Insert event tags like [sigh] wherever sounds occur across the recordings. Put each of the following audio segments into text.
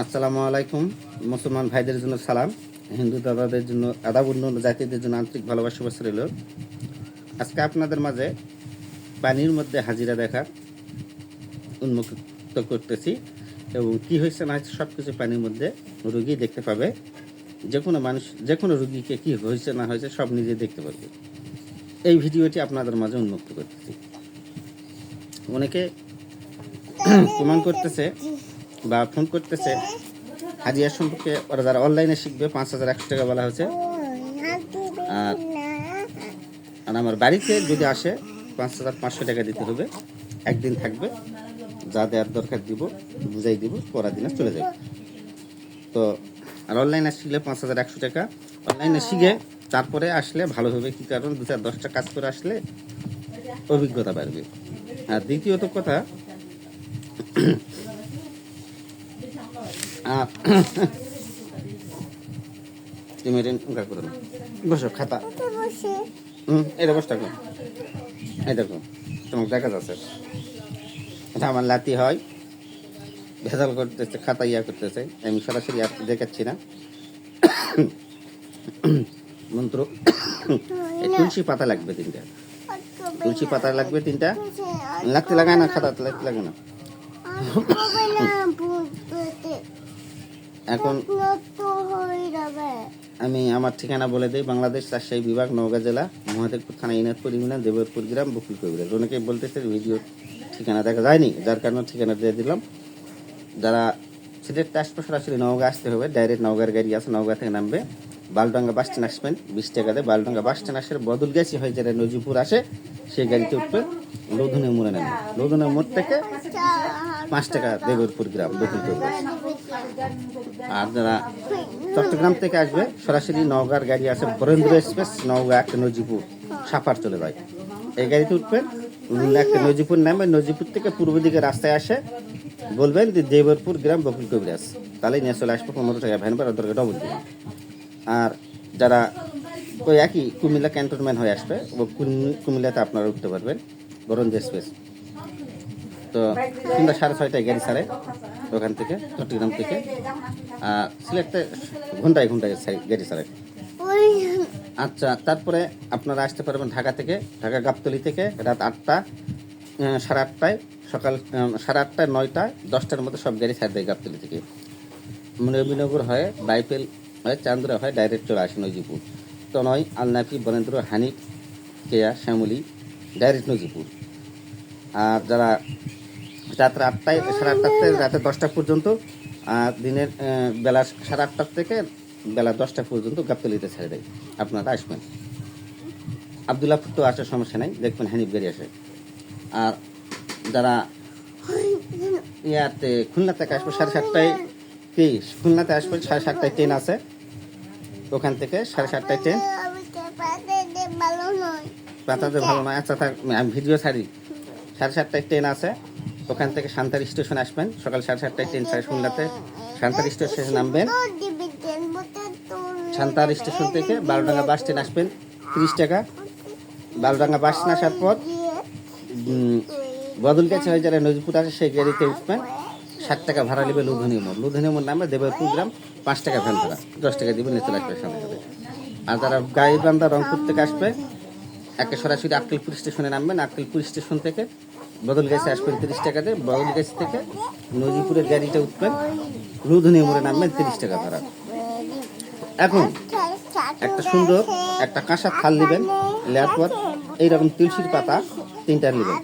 আসসালামু আলাইকুম। মুসলমান ভাইদের জন্য সালাম। হিন্দু দাদাদের জন্য আদাব অন্য জাতিদের জন্য আন্তরিক ভালোবাসা বসে রইল। আজকে আপনাদের মাঝে পানির মধ্যে হাজিরা দেখার উন্মুক্ত করতেছি এবং কি হয়েছে না হয়েছে সব কিছু পানির মধ্যে রুগী দেখতে পাবে। যে কোনো মানুষ, যে কোনো রুগীকে কী হয়েছে না হয়েছে সব নিজে দেখতে পারবে। এই ভিডিওটি আপনাদের মাঝে উন্মুক্ত করতেছি। অনেকে কমেন্ট করতেছে বা ফোন করতেছে হাজিয়া সম্পর্কে ওরা যারা অনলাইনে শিখবে, পাঁচ হাজার একশো টাকা বলা হয়েছে। আর আর আমার বাড়িতে যদি আসে, পাঁচ হাজার পাঁচশো টাকা দিতে হবে। একদিন থাকবে, যা দেওয়ার দরকার দিব, বুঝাই দিব, পরের দিনে চলে যাবে। তো, আর অনলাইনে শিখলে পাঁচ হাজার একশো টাকা। অনলাইনে শিখে, তারপরে আসলে ভালো হবে, কি কারণ দু চার দশটা কাজ করে আসলে অভিজ্ঞতা বাড়বে। আর দ্বিতীয়ত কথা [coughs] তুমি এটা উঙ্কা করে নাও। বসো খাতা। হুম এটা বস থাকো। এই দেখো তোমাকে দেখা যাচ্ছে। এটা আমার লাতি হয়। ভেজাল করতেছে খাতা ইয়া করতেছে। আমি সরাসরি আর দেখাচ্ছি না। [coughs] মন্ত্র এই তুলসী পাতা লাগবে তিনটা। তুলসী পাতা লাগবে তিনটা। লাগতে লাগায় না খাতা লাগতে লাগে না। [coughs] এখন আমি আমার ঠিকানা বলে দিই বাংলাদেশ রাজশাহী বিভাগ নওগাঁ জেলা মহাদেবপুর থানা ইনাদপুর ইউনিয়ন দেবপুর গ্রাম বকুল কবিরাজ। অনেকে বলতেছে ভিডিও ঠিকানা দেখা যায়নি যার কারণে ঠিকানা দিয়ে দিলাম। যারা আসবে সরাসরি নওগাঁ আসতে হবে ডাইরেক্ট নওগাঁর গাড়ি আছে নওগাঁ থেকে নামবে। বালডাঙ্গা বাস স্ট্যান্ড আসবেন, বিশ টাকা দিয়ে বালডাঙ্গা বাস স্ট্যান্ড আসে বদল গেছি, হয় যারা নজিপুর আসে, সেই গাড়িতে উঠবে লৌধনে মোড়ে নেবে লৌধনে মোড় থেকে পাঁচ টাকা দেবরপুর গ্রাম কবিরাজ আর যারা চট্টগ্রাম থেকে আসবে, সরাসরি নওগাঁর গাড়ি আছে বরেন্দ্র এক্সপ্রেস, নওগাঁ একটা নজিপুর, সাফার চলে যায়। এই গাড়িতে উঠবেন একটা নজিপুর নামে, নজিপুর থেকে পূর্ব দিকে রাস্তায় আসে, বলবেন যে দেবরপুর গ্রাম বকুল কবিরাজ। তাহলে নিয়ে চলে আসবে, পনেরো টাকা ভ্যান ভাড়া দরকার ডবল দিবেন আর যারা ওই একই কুমিল্লা ক্যান্টনমেন্ট হয়ে আসবে কুমিল্লাতে আপনারা উঠতে পারবেন বরেন্দ্র এক্সপ্রেস তো কিংবা সাড়ে ছয়টায় গাড়ি ছাড়ে ওখান থেকে, চট্টগ্রাম থেকে। আর সিলেটে ঘন্টায় ঘন্টায় গাড়ি ছাড়ে। আচ্ছা তারপরে আপনারা আসতে পারবেন ঢাকা থেকে, ঢাকা গাবতলি থেকে রাত আটটা সাড়ে আটটায়, সকাল সাড়ে আটটায়, নয়টায়, দশটার মধ্যে সব গাড়ি ছাড় দেয় গাবতলি থেকে। নবীনগর হয়ে, বাইপেল চান্দুরা হয় ডাইরেক্ট চলে আসে নজিপুর। তনয়, আলনাফি, বরেন্দ্র, হানিফ, কেয়া, শ্যামলী ডাইরেক্ট নজিপুর। আর যারা রাত্রে আটটায়, সাড়ে আটটার থেকে রাতে দশটা পর্যন্ত, আর দিনের বেলা সাড়ে আটটার থেকে বেলা দশটা পর্যন্ত গাবতলিতে ছেড়ে দেয়। আপনারা আসবেন। আবদুল্লাপুর তো আসার সমস্যা নেই, দেখবেন হানিফ গাড়ি আসে। আর যারা ইয়াতে খুলনা থেকে আসবে সাড়ে সাতটায় কি, খুলনাতে আসবে সাড়ে সাতটায় ট্রেন আছে। ওখান থেকে সাড়ে সাতটায় ট্রেন। পাতাতে ভালো নয় আচ্ছা আমি ভিডিও ছাড়ি। সাড়ে সাতটায় ট্রেন আছে, ওখান থেকে সান্তার স্টেশন আসবেন। সকাল সাড়ে সাতটায় ট্রেন সাড়ে খুলনাতে। সান্তার স্টেশনে নামবেন। সান্তার স্টেশন থেকে বারোডাঙ্গা বাস স্ট্যান্ড আসবেন, তিরিশ টাকা। বারোডাঙ্গা বাস আসার পর বদল গেছে হয়ে যারা নজিপুর আছে, সেই গাড়িতে উঠবেন। ষাট টাকা ভাড়া নেবে লুধনি মোড়। লুধনি মোড় নামবে দেবেরপুর গ্রাম পাঁচ টাকা ভ্যান ভাড়া, দশ টাকা দিবেন নিচে সাথে আর যারা গাইবান্ধা রংপুর থেকে আসবে, একে সরাসরি আক্কেলপুর স্টেশনে নামবেন। আক্কেলপুর স্টেশন থেকে বদল গেছে আসবেন তিরিশ টাকা দিয়ে। বদল গেছে থেকে নজিপুরের গাড়িটা উঠবেন। লুধনি মোড়ে নামবেন তিরিশ টাকা ভাড়া। এখন একটা সুন্দর একটা কাঁসা থাল নেবেন নেওয়ার পর। এইরকম তুলসীর পাতা তিনটা নেবেন।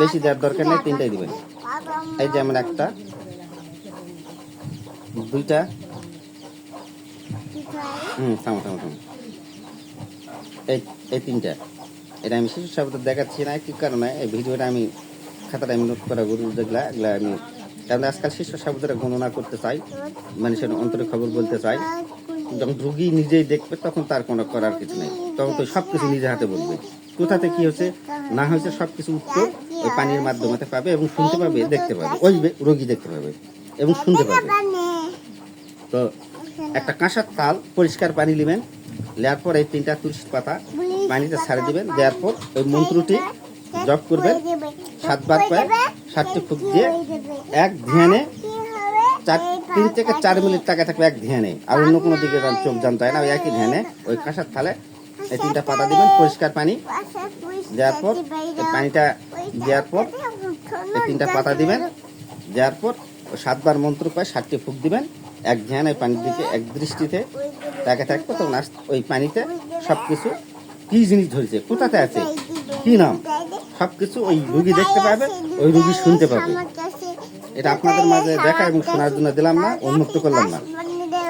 বেশি দেওয়ার দরকার নেই, তিনটাই দিবেন। এই যে যেমন একটা। দুইটা। হুম, থামো থামো থামো। এই তিনটা। এটা আমি শিশু শব্দ দেখাচ্ছি না কি কারণে এই ভিডিওটা আমি খাতাটা আমি নোট করা গরু দেখলা, এগুলা আমি কারণ আজকাল শিশু শব্দটা গণনা করতে চাই, মানুষের অন্তরে খবর বলতে চাই। যখন রুগী নিজেই দেখবে, তখন তার কোনো করার কিছু নেই। তখন তো সব কিছু নিজে হাতে বলবে। কোথাতে কি হচ্ছে? না হয়েছে সব কিছু উত্তর ওই পানির মাধ্যমে পাবে এবং শুনতে পাবে দেখতে পাবে। ওই রোগী দেখতে পাবে এবং শুনতে পাবে। তো একটা কাঁসার তাল পরিষ্কার পানি নেবেন নেওয়ার পর এই তিনটা তুলসীর পাতা পানিতে ছাড়ে দিবেন দেওয়ার পর ওই মন্ত্রটি জপ করবেন সাতবার পায়ে সাতটি ফুক দিয়ে এক ধ্যানে চার তিন থেকে চার মিনিট টাকা থাকবে এক ধ্যানে। আর অন্য কোনো দিকে চোখ জানতে হয় না? ওই একই ধ্যানে ওই কাঁসার থালে এই তিনটা পাতা দিবেন, পরিষ্কার পানি। দেওয়ার পর পানিটা দেওয়ার পর, এই তিনটা পাতা দিবেন। দেওয়ার পর, সাতবার মন্ত্র পায় ষাটটি ফুক দিবেন। এক ধ্যান ওই পানির দিকে, এক দৃষ্টিতে তাকে থাকবে, তখন ওই পানিতে সব কিছু কী জিনিস ধরেছে, কোথাতে আছে, কী নাম সব কিছু ওই রুগী দেখতে পাবে, ওই রুগী শুনতে পাবে। এটা আপনাদের মাঝে দেখা এবং শোনার জন্য দিলাম না, উন্মুক্ত করলাম না।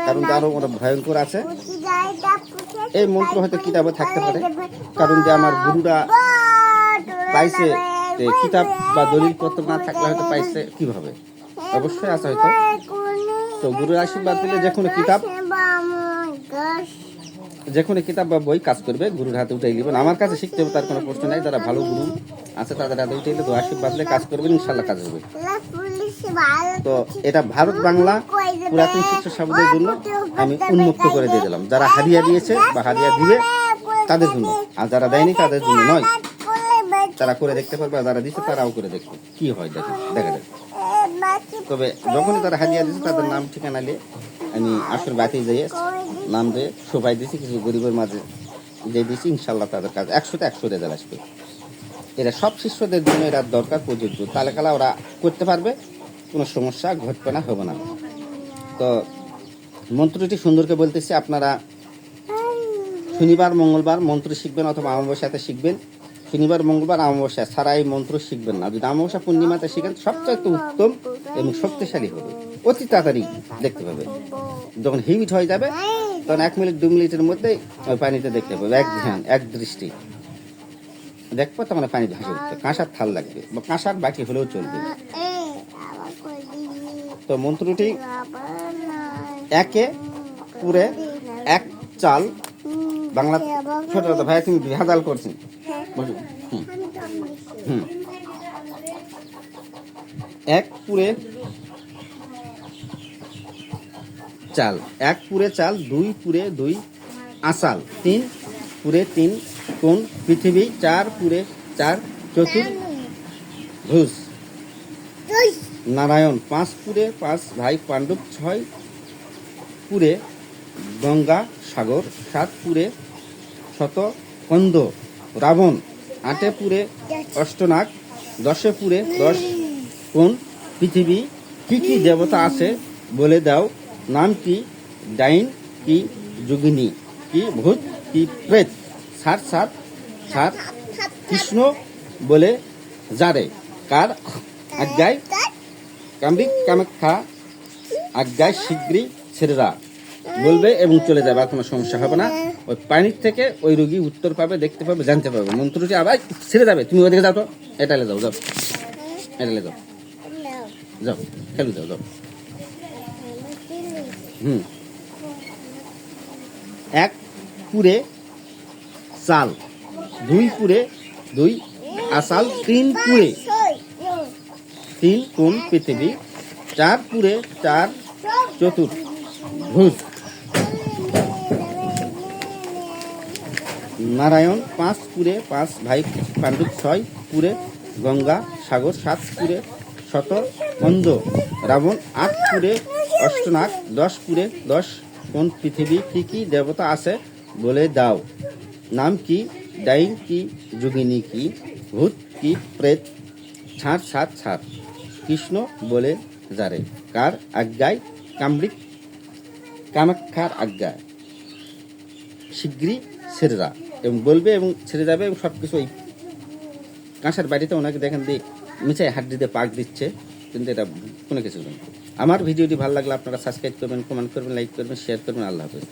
কারণ আরও ওরা ভয়ঙ্কর আছে। এই মন্ত্র হয়তো কিতাবে থাকতে পারে, কারণ যে আমার গুরুরা পাইছে কিতাব বা দলিল পত্র না থাকলে হয়তো পাইছে কীভাবে? অবশ্যই আছে হয়তো। তো গুরুর আশীর্বাদ দিলে যে কোনো কিতাব, যে কোনো কিতাব বা বই কাজ করবে, গুরুর হাতে উঠে দিবেন আমার কাছে শিখতে হবে, তার কোনো প্রশ্ন নাই, যারা ভালো গুরু আছে, তাদের হাতে উঠে দিলে তো আশীর্বাদ দিলে কাজ করবেন ইনশাল্লাহ কাজ হবে। তো এটা ভারত বাংলা পুরাতন শিক্ষা শব্দের জন্য আমি উন্মুক্ত করে দিয়ে দিলাম। যারা হারিয়া দিয়েছে বা হারিয়া দিবে তাদের জন্য। আর যারা দেয়নি তাদের জন্য নয়। তারা করে দেখতে পারবে আর যারা দিচ্ছে তারাও করে দেখবে। কি হয় দেখে দেখা যাবে তবে যখনই তারা হারিয়া দিয়েছে তাদের নাম ঠিকানা নিয়ে আমি আসল বাতি যেয়ে নাম দিয়ে সবাই দিয়েছি কিছু গরিবের মাঝে যে দিয়েছি ইনশাল্লাহ তাদের কাছে একশোতে একশো রেজাল্ট আসবে। এরা সব শিষ্যদের জন্য এরা দরকার প্রযোজ্য। তাহলে কালা ওরা করতে পারবে কোনো সমস্যা ঘটবে না, হবে না। তো মন্ত্রটি সুন্দরকে বলতেছি, আপনারা শনিবার, মঙ্গলবার মন্ত্র শিখবেন অথবা অমাবস্যাতে শিখবেন। শনিবার, মঙ্গলবার, অমাবস্যা ছাড়া এই মন্ত্র শিখবেন না। যদি অমাবস্যা পূর্ণিমাতে শিখেন, সবচেয়ে উত্তম এবং শক্তিশালী হবে। অতি তাড়াতাড়ি দেখতে পাবে। যখন হিমিট হয়ে যাবে, তখন এক মিনিট, দু মিনিটের মধ্যে ওই পানিতে দেখতে পাবে। এক ধ্যান, এক দৃষ্টি। দেখব, তখন পানি ভাসে উঠবে। কাঁসার থাল লাগবে। বা কাঁসার বাকি হলেও চলবে। তো মন্ত্রটি একে পুরে এক চাল বাংলা ছোট ছোট ভাই তুমি ভেজাল করছি। হুম, হুম। এক পুরে চাল এক পুরে চাল দুই পুরে দুই আসাল তিন পুরে তিন কোন পৃথিবী চার পুরে চার চতুর ভুজ নারায়ণ পাঁচ পুরে, পাঁচ ভাই পাণ্ডব ছয় পুরে, গঙ্গা সাগর সাত পুরে, শত কন্দ রাবণ আটে পুরে, অষ্টনাগ দশে পুরে, দশ কোন পৃথিবী। কি কি দেবতা আছে বলে দাও। নাম কি? ডাইন কি? যোগিনী কি? ভূত কি? প্রেত। সাত সাত সাত কৃষ্ণ বলে যারে। কার আজ্ঞায়? কামরিক কামাখ্যা আজ্ঞায় শীঘ্রই ছেলেরা বলবে এবং চলে যাবে, আর কোনো সমস্যা হবে না। ওই পানির থেকে ওই রুগী উত্তর পাবে, দেখতে পাবে, জানতে পারবে মন্ত্রটি আবার ছেড়ে যাবে। তুমি ওদিকে যাও তো। এটালে যাও যাও। এটালে যাও। যাও খেলু যাও যাও। হুম। এক পুরে চাল, দুই পুরে দুই আসাল তিন পুরে তিন কোন পৃথিবী, চার পুরে চার চতুর ভুজ। নারায়ণ পাঁচ পুরে পাঁচ, ভাই পাণ্ডব ছয় পুরে গঙ্গা সাগর সাত পুরে শত কন্দ রাবণ আট পুরে অষ্টনাগ দশ পুরে দশ কোন পৃথিবী। কি কি দেবতা আছে বলে দাও। নাম কি ডাইন কি, যোগিনী কি, ভূত কি, প্রেত, ছাড় ছাড় ছাড়। কৃষ্ণ বলে যারে কার আজ্ঞায়? কামরিক কামাক্ষার আজ্ঞায়। শীঘ্রই ছেড়েরা এবং বলবে এবং ছেড়ে যাবে এবং সব কিছু ওই কাঁসার বাড়িতে ওনাকে দেখেন দিয়ে মিচাই হাড্ডি দিয়ে পাক দিচ্ছে, কিন্তু এটা কোনো কিছু নয় আমার ভিডিওটি ভালো লাগলে আপনারা সাবস্ক্রাইব করবেন কমেন্ট করবেন লাইক করবেন শেয়ার করবেন, আল্লাহ হাফেজ।